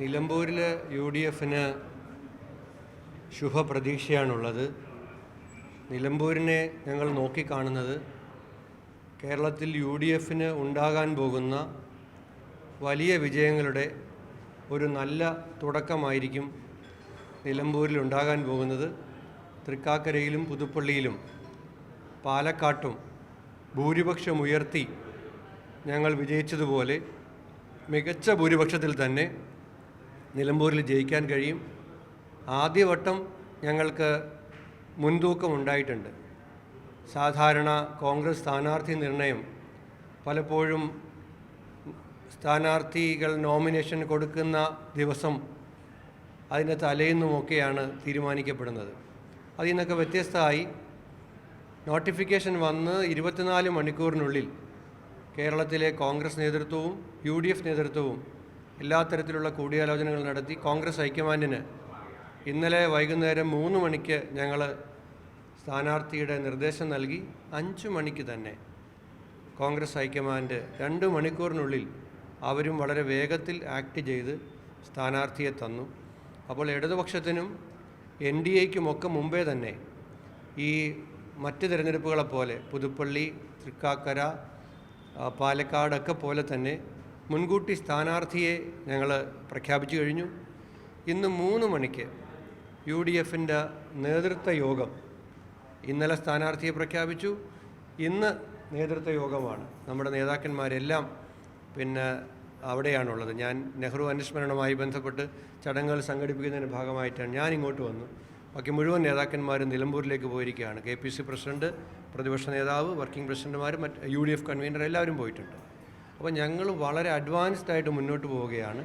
നിലമ്പൂരിൽ U D എഫിന് ശുഭപ്രതീക്ഷയാണുള്ളത്. നിലമ്പൂരിനെ ഞങ്ങൾ നോക്കിക്കാണുന്നത് കേരളത്തിൽ യു ഡി എഫിന് ഉണ്ടാകാൻ പോകുന്ന വലിയ വിജയങ്ങളുടെ ഒരു നല്ല തുടക്കമായിരിക്കും നിലമ്പൂരിൽ ഉണ്ടാകാൻ പോകുന്നത്. തൃക്കാക്കരയിലും പുതുപ്പള്ളിയിലും പാലക്കാട്ടും ഭൂരിപക്ഷം ഉയർത്തി ഞങ്ങൾ വിജയിച്ചതുപോലെ മികച്ച ഭൂരിപക്ഷത്തിൽ തന്നെ നിലമ്പൂരിൽ ജയിക്കാൻ കഴിയും. ആദ്യവട്ടം ഞങ്ങൾക്ക് മുൻതൂക്കം ഉണ്ടായിട്ടുണ്ട്. സാധാരണ കോൺഗ്രസ് സ്ഥാനാർത്ഥി നിർണയം. പലപ്പോഴും സ്ഥാനാർത്ഥികൾ നോമിനേഷൻ കൊടുക്കുന്ന ദിവസം അതിന്റെ തലേന്നുമൊക്കെയാണ് തീരുമാനിക്കപ്പെടുന്നത്. അതിൽ നിന്നൊക്കെ വ്യത്യസ്തമായി നോട്ടിഫിക്കേഷൻ വന്ന് ഇരുപത്തിനാല് മണിക്കൂറിനുള്ളിൽ കേരളത്തിലെ കോൺഗ്രസ് നേതൃത്വവും യു ഡി എഫ് നേതൃത്വവും എല്ലാ തരത്തിലുള്ള കൂടിയാലോചനകൾ നടത്തി കോൺഗ്രസ് ഹൈക്കമാൻഡിന് ഇന്നലെ വൈകുന്നേരം മൂന്ന് മണിക്ക് ഞങ്ങൾ സ്ഥാനാർത്ഥിയുടെ നിർദ്ദേശം നൽകി. അഞ്ച് മണിക്ക് തന്നെ കോൺഗ്രസ് ഹൈക്കമാൻഡ് രണ്ട് മണിക്കൂറിനുള്ളിൽ അവരും വളരെ വേഗത്തിൽ ആക്ട് ചെയ്ത് സ്ഥാനാർത്ഥിയെ തന്നു. അപ്പോൾ ഇടതുപക്ഷത്തിനും എൻ ഡി എക്കുമൊക്കെ മുമ്പേ തന്നെ ഈ മറ്റ് തിരഞ്ഞെടുപ്പുകളെ പോലെ പുതുപ്പള്ളി തൃക്കാക്കര പാലക്കാടൊക്കെ പോലെ തന്നെ മുൻകൂട്ടി സ്ഥാനാർത്ഥിയെ ഞങ്ങൾ പ്രഖ്യാപിച്ചു കഴിഞ്ഞു. ഇന്ന് മൂന്ന് മണിക്ക് യു ഡി എഫിന്റെ നേതൃത്വ യോഗം ഇന്നലെ സ്ഥാനാർത്ഥിയെ പ്രഖ്യാപിച്ചു. ഇന്ന് നേതൃത്വ യോഗമാണ്. നമ്മുടെ നേതാക്കന്മാരെല്ലാം പിന്നെ അവിടെയാണുള്ളത്. ഞാൻ നെഹ്റു അനുസ്മരണവുമായി ബന്ധപ്പെട്ട് ചടങ്ങുകൾ സംഘടിപ്പിക്കുന്നതിന്റെ ഭാഗമായിട്ടാണ് ഞാൻ ഇങ്ങോട്ട് വന്നു. ബാക്കി മുഴുവൻ നേതാക്കന്മാരും നിലമ്പൂരിലേക്ക് പോയിരിക്കുകയാണ്. കെ പി സി പ്രസിഡന്റ് പ്രതിപക്ഷ നേതാവ് വർക്കിംഗ് പ്രസിഡന്റുമാർ മറ്റ് യു ഡി എഫ് കൺവീനർ എല്ലാവരും പോയിട്ടുണ്ട്. അപ്പോൾ ഞങ്ങൾ വളരെ അഡ്വാൻസ്ഡ് ആയിട്ട് മുന്നോട്ട് പോവുകയാണ്.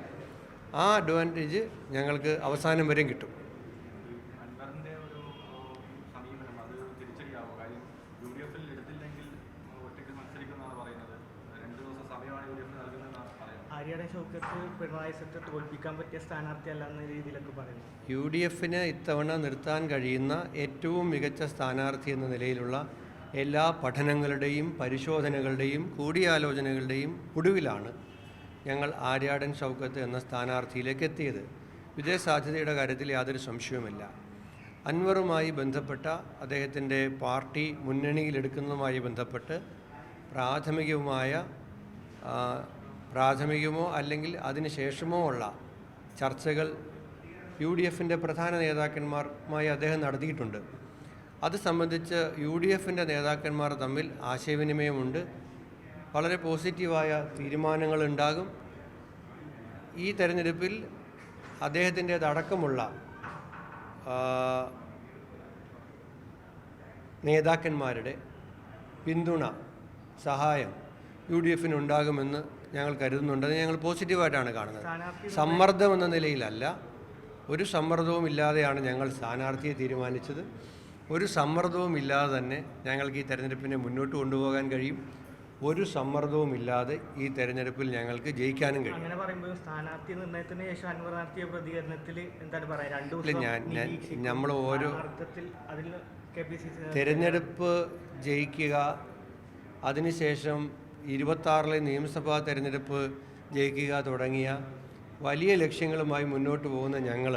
ആ അഡ്വാന്റേജ് ഞങ്ങൾക്ക് അവസാനം വരെയും കിട്ടും. യു ഡി എഫിന് ഇത്തവണ നിർത്താൻ കഴിയുന്ന ഏറ്റവും മികച്ച സ്ഥാനാർത്ഥി എന്ന നിലയിലുള്ള എല്ലാ പഠനങ്ങളുടെയും പരിശോധനകളുടെയും കൂടിയാലോചനകളുടെയും ഒടുവിലാണ് ഞങ്ങൾ ആര്യാടൻ ഷൗക്കത്ത് എന്ന സ്ഥാനാർത്ഥിയിലേക്ക് എത്തിയത്. വിജയസാധ്യതയുടെ കാര്യത്തിൽ യാതൊരു സംശയവുമില്ല. അൻവറുമായി ബന്ധപ്പെട്ട അദ്ദേഹത്തിന്റെ പാർട്ടി മുന്നണിയിലെടുക്കുന്നതുമായി ബന്ധപ്പെട്ട് പ്രാഥമികവുമായ പ്രാഥമികമോ അല്ലെങ്കിൽ അതിന് ശേഷമോ ഉള്ള ചർച്ചകൾ യു ഡി എഫിന്റെ പ്രധാന നേതാക്കന്മാരുമായി അദ്ദേഹം നടത്തിയിട്ടുണ്ട്. അത് സംബന്ധിച്ച് യു ഡി എഫിന്റെ നേതാക്കന്മാർ തമ്മിൽ ആശയവിനിമയമുണ്ട്. വളരെ പോസിറ്റീവായ തീരുമാനങ്ങളുണ്ടാകും. ഈ തെരഞ്ഞെടുപ്പിൽ അദ്ദേഹത്തിന്റേതടക്കമുള്ള നേതാക്കന്മാരുടെ പിന്തുണ സഹായം യു ഡി എഫിന് ഉണ്ടാകുമെന്ന് ഞങ്ങൾ കരുതുന്നുണ്ട്. അത് ഞങ്ങൾ പോസിറ്റീവായിട്ടാണ് കാണുന്നത്. സമ്മർദ്ദം എന്ന നിലയിലല്ല ഒരു സമ്മർദ്ദവും ഇല്ലാതെയാണ് ഞങ്ങൾ സ്ഥാനാർത്ഥിയെ തീരുമാനിച്ചത്. ഒരു സമ്മർദ്ദവും ഇല്ലാതെ തന്നെ ഞങ്ങൾക്ക് ഈ തെരഞ്ഞെടുപ്പിനെ മുന്നോട്ട് കൊണ്ടുപോകാൻ കഴിയും. ഒരു സമ്മർദ്ദവും ഇല്ലാതെ ഈ തെരഞ്ഞെടുപ്പിൽ ഞങ്ങൾക്ക് ജയിക്കാനും കഴിയും. അങ്ങനെ പറയുമ്പോൾ സ്ഥാനാർത്ഥി നിർണയത്തിന് ശേഷം അൻവർ നടത്തിയ പ്രതികരണത്തിൽ എന്താണ് പറയാ? രണ്ടു ഞാൻ- നമ്മൾ ഓരോ- തിരഞ്ഞെടുപ്പ് ജയിക്കുക അതിനുശേഷം ഇരുപത്താറിലെ നിയമസഭാ തെരഞ്ഞെടുപ്പ് ജയിക്കുക തുടങ്ങിയ വലിയ ലക്ഷ്യങ്ങളുമായി മുന്നോട്ട് പോകുന്ന ഞങ്ങൾ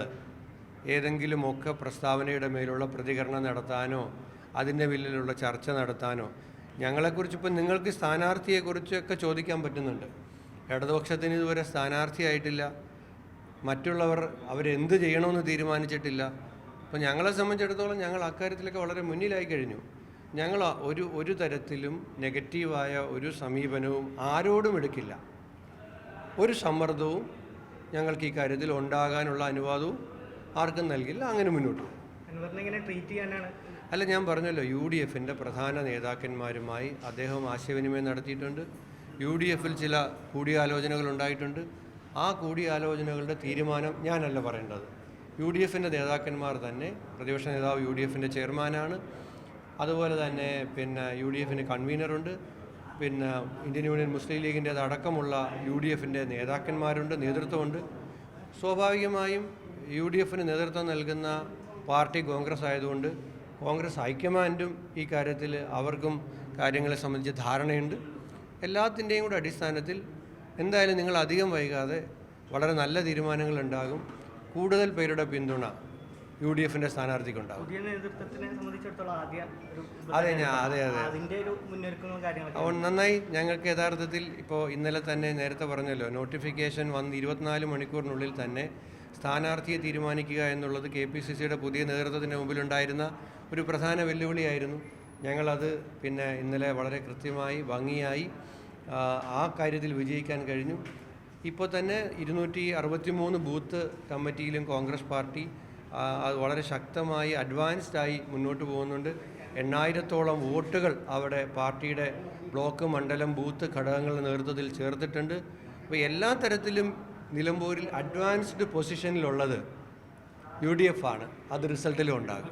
ഏതെങ്കിലുമൊക്കെ പ്രസ്താവനയുടെ മേലുള്ള പ്രതികരണം നടത്താനോ അതിന്റെ പിന്നിലുള്ള ചർച്ച നടത്താനോ. ഞങ്ങളെക്കുറിച്ച് ഇപ്പം നിങ്ങൾക്ക് സ്ഥാനാർത്ഥിയെക്കുറിച്ചൊക്കെ ചോദിക്കാൻ പറ്റുന്നുണ്ട്. ഇടതുപക്ഷത്തിന് ഇതുവരെ സ്ഥാനാർത്ഥിയായിട്ടില്ല. മറ്റുള്ളവർ അവരെന്ത് ചെയ്യണമെന്ന് തീരുമാനിച്ചിട്ടില്ല. അപ്പോൾ ഞങ്ങളെ സംബന്ധിച്ചിടത്തോളം ഞങ്ങൾ അക്കാര്യത്തിലൊക്കെ വളരെ മുന്നിലായി കഴിഞ്ഞു. ഞങ്ങൾ ഒരു ഒരു തരത്തിലും നെഗറ്റീവായ ഒരു സമീപനവും ആരോടും എടുക്കില്ല. ഒരു സമ്മർദ്ദവും ഞങ്ങൾക്ക് ഈ കാര്യത്തിൽ ഉണ്ടാകാനുള്ള അനുവാദവും ആർക്കും നൽകില്ല അങ്ങനെ മുന്നോട്ട് പോകും. അല്ല ഞാൻ പറഞ്ഞല്ലോ യു ഡി എഫിന്റെ പ്രധാന നേതാക്കന്മാരുമായി അദ്ദേഹം ആശയവിനിമയം നടത്തിയിട്ടുണ്ട്. യു ഡി എഫിൽ ചില കൂടിയാലോചനകൾ ഉണ്ടായിട്ടുണ്ട് ആ കൂടിയാലോചനകളുടെ തീരുമാനം ഞാനല്ല പറയേണ്ടത്. യു ഡി എഫിന്റെ നേതാക്കന്മാർ തന്നെ പ്രതിപക്ഷ നേതാവ് യു ഡി എഫിന്റെ ചെയർമാനാണ്. അതുപോലെ തന്നെ പിന്നെ യു ഡി എഫിന് കൺവീനറുണ്ട്. പിന്നെ ഇന്ത്യൻ യൂണിയൻ മുസ്ലിം ലീഗിന്റെ അടക്കമുള്ള യു ഡി എഫിന്റെ നേതാക്കന്മാരുണ്ട് നേതൃത്വമുണ്ട്. സ്വാഭാവികമായും യു ഡി എഫിന് നേതൃത്വം നൽകുന്ന പാർട്ടി കോൺഗ്രസ് ആയതുകൊണ്ട് കോൺഗ്രസ് ഹൈക്കമാൻഡും ഈ കാര്യത്തിൽ അവർക്കും കാര്യങ്ങളെ സംബന്ധിച്ച് ധാരണയുണ്ട്. എല്ലാത്തിന്റെയും കൂടെ അടിസ്ഥാനത്തിൽ എന്തായാലും നിങ്ങൾ അധികം വൈകാതെ വളരെ നല്ല തീരുമാനങ്ങൾ ഉണ്ടാകും. കൂടുതൽ പേരുടെ പിന്തുണ യു ഡി എഫിന്റെ സ്ഥാനാർത്ഥിക്കുണ്ടാകും. പുതിയ നേതൃത്വത്തിനെ സംബന്ധിച്ചിടത്തോളം ആദ്യ ഒരു അതെ, ഞാൻ- അതെ, അതെ. അതിന്റെ ഒരു മുന്നൊരുക്കങ്ങളും കാര്യങ്ങളൊക്കെ അപ്പോൾ നന്നായി ഞങ്ങൾക്ക് യഥാർത്ഥത്തിൽ ഇപ്പോൾ ഇന്നലെ തന്നെ നേരത്തെ പറഞ്ഞല്ലോ നോട്ടിഫിക്കേഷൻ വന്ന് ഇരുപത്തിനാല് മണിക്കൂറിനുള്ളിൽ തന്നെ സ്ഥാനാർത്ഥിയെ തീരുമാനിക്കുക എന്നുള്ളത് കെ പി സി സിയുടെ പുതിയ നേതൃത്വത്തിന് മുമ്പിലുണ്ടായിരുന്ന ഒരു പ്രധാന വെല്ലുവിളിയായിരുന്നു. ഞങ്ങളത് പിന്നെ ഇന്നലെ വളരെ കൃത്യമായി ഭംഗിയായി ആ, കാര്യത്തിൽ വിജയിക്കാൻ കഴിഞ്ഞു. ഇപ്പോൾ തന്നെ ഇരുന്നൂറ്റി അറുപത്തി മൂന്ന് ബൂത്ത് കമ്മിറ്റിയിലും കോൺഗ്രസ് പാർട്ടി അത് വളരെ ശക്തമായി അഡ്വാൻസ്ഡായി മുന്നോട്ട് പോകുന്നുണ്ട്. എണ്ണായിരത്തോളം വോട്ടുകൾ അവിടെ പാർട്ടിയുടെ ബ്ലോക്ക് മണ്ഡലം ബൂത്ത് ഘടകങ്ങളുടെ നേതൃത്വത്തിൽ ചേർത്തിട്ടുണ്ട്. അപ്പോൾ എല്ലാ തരത്തിലും നിലമ്പൂരിൽ അഡ്വാൻസ്ഡ് പൊസിഷനിലുള്ളത് യു ഡി എഫ് ആണ്. അത് റിസൾട്ടിലും ഉണ്ടാകും.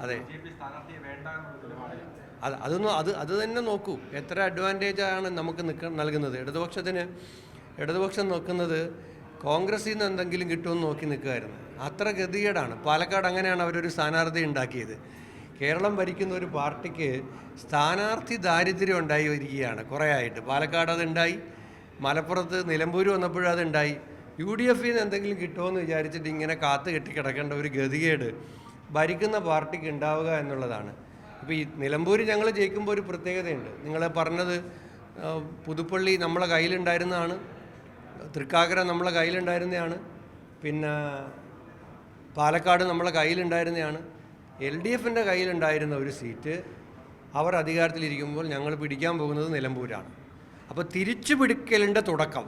അതെ. അത് അതൊന്നും അത് അത് തന്നെ നോക്കൂ. എത്ര അഡ്വാന്റേജ് ആണ് നമുക്ക് നിൽക്ക നൽകുന്നത്. ഇടതുപക്ഷത്തിന് ഇടതുപക്ഷം നോക്കുന്നത് കോൺഗ്രസിൽ നിന്ന് എന്തെങ്കിലും കിട്ടുമെന്ന് നോക്കി നിൽക്കുമായിരുന്നു അത്ര ഗതികേടാണ്. പാലക്കാട് അങ്ങനെയാണ് അവരൊരു സ്ഥാനാർത്ഥി ഉണ്ടാക്കിയത്. കേരളം ഭരിക്കുന്ന ഒരു പാർട്ടിക്ക് സ്ഥാനാർത്ഥി ദാരിദ്ര്യം ഉണ്ടായി വരികയാണ് കുറേ ആയിട്ട്. പാലക്കാട് അത് ഉണ്ടായി മലപ്പുറത്ത് നിലമ്പൂർ വന്നപ്പോഴും അതുണ്ടായി. യു ഡി എഫിൽ നിന്ന് എന്തെങ്കിലും കിട്ടുമെന്ന് വിചാരിച്ചിട്ട് ഇങ്ങനെ കാത്തു കെട്ടി കിടക്കേണ്ട ഒരു ഗതികേട് ഭരിക്കുന്ന പാർട്ടിക്ക് ഉണ്ടാവുക എന്നുള്ളതാണ്. ഇപ്പോൾ ഈ നിലമ്പൂർ ഞങ്ങൾ ജയിക്കുമ്പോൾ ഒരു പ്രത്യേകതയുണ്ട്. നിങ്ങൾ പറഞ്ഞത് പുതുപ്പള്ളി നമ്മളെ കയ്യിലുണ്ടായിരുന്നതാണ് തൃക്കാക്കര നമ്മളെ കയ്യിലുണ്ടായിരുന്നതാണ് പിന്നെ പാലക്കാട് നമ്മളെ കയ്യിലുണ്ടായിരുന്നതാണ് എൽ ഡി എഫിന്റെ കയ്യിലുണ്ടായിരുന്ന ഒരു സീറ്റ് അവർ അധികാരത്തിലിരിക്കുമ്പോൾ ഞങ്ങൾ പിടിക്കാൻ പോകുന്നത് നിലമ്പൂരാണ്. അപ്പോൾ തിരിച്ചു പിടിക്കലിന്റെ തുടക്കം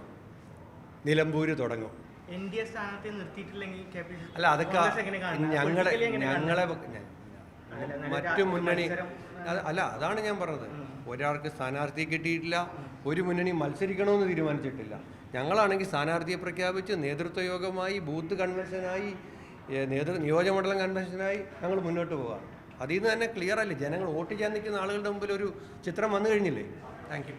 നിലമ്പൂർ തുടങ്ങും. എൻ ഡി എ സ്ഥാനാർത്ഥിയെ നിർത്തിയിട്ടില്ലെങ്കിൽ അല്ല അതൊക്കെ? ഞങ്ങളെ ഞങ്ങളെ മറ്റു മുന്നണി അല്ല അതാണ് ഞാൻ പറഞ്ഞത്. ഒരാൾക്ക് സ്ഥാനാർത്ഥി കിട്ടിയിട്ടില്ല ഒരു മുന്നണി മത്സരിക്കണമെന്ന് തീരുമാനിച്ചിട്ടില്ല. ഞങ്ങളാണെങ്കിൽ സ്ഥാനാർത്ഥിയെ പ്രഖ്യാപിച്ച് നേതൃത്വ യോഗമായി ബൂത്ത് കൺവെൻഷനായി നേതൃ നിയോജകമണ്ഡലം കൺവെൻഷനായി ഞങ്ങൾ മുന്നോട്ട് പോകാം അതിൽ നിന്ന് തന്നെ ക്ലിയർ അല്ലേ ജനങ്ങൾ വോട്ട് ചെയ്യാൻ നിൽക്കുന്ന ആളുകളുടെ മുമ്പിൽ ഒരു ചിത്രം വന്നു കഴിഞ്ഞില്ലേ? Thank you.